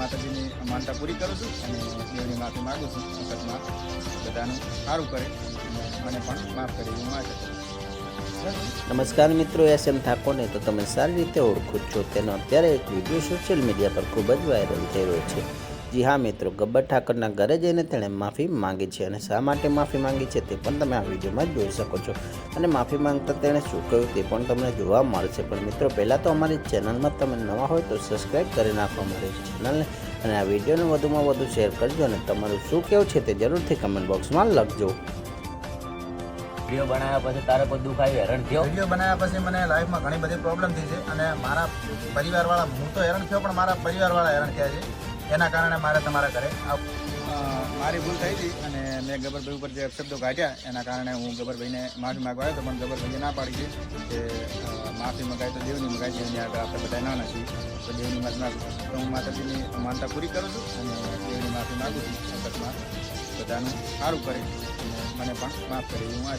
માતાજીની માનતા પૂરી કરું છું અને દેવની માફી માગું છું. વખતમાં બધાનું સારું કરે મને પણ માફ કરી એવું માટે નમસ્કાર મિત્રો, એસ એમ ઠાકોરને તો તમે સારી રીતે ઓળખો છો. તેનો અત્યારે એક વીડિયો સોશિયલ મીડિયા પર ખૂબ જ વાયરલ થઈ રહ્યો છે. જી હા મિત્રો ગબ્બર ઠાકરના ઘરે જઈને તેણે માફી માંગી છે અને શા માટે માફી માંગી છે તે પણ તમે આ વિડીયોમાં જોઈ શકો છો. અને માફી માંગતા તેણે શું કહ્યું તે પણ તમને જોવા મળશે. પણ મિત્રો પહેલાં તો અમારી ચેનલમાં તમે નવા હોય તો સબસ્ક્રાઈબ કરી નાખો અમારી ચેનલને અને આ વિડીયોને વધુમાં વધુ શેર કરજો અને તમારું શું કહેવું છે તે જરૂરથી કમેન્ટ બોક્સમાં લખજો. વીડિયો બનાવ્યા પછી તારે કોઈ દુઃખ આવ્યું હેરાન થયો? વીડિયો બનાવ્યા પછી મને લાઈફમાં ઘણી બધી પ્રોબ્લેમ થઈ છે અને મારા પરિવારવાળા હું તો હેરાન થયો પણ મારા પરિવારવાળા હેરાન થયા છે. એના કારણે મારે તમારા ઘરે મારી ભૂલ થઈ હતી અને મેં ગબરભાઈ ઉપર જે શબ્દો કાઢ્યા, એના કારણે હું ગબરભાઈને માફી માગવા આવ્યો તો પણ ગબરભાઈએ ના પાડી છે કે માફી મગાય તો દેવની મગાય દેવની આગળ આપણે બધા નાના છીએ, તો દેવની માફી માગું તો હું માતાજીની માનતા પૂરી કરું છું અને દેવની માફી માગું છું. વખતમાં બધાનું સારું કરે મને પણ માફ કરી હું આ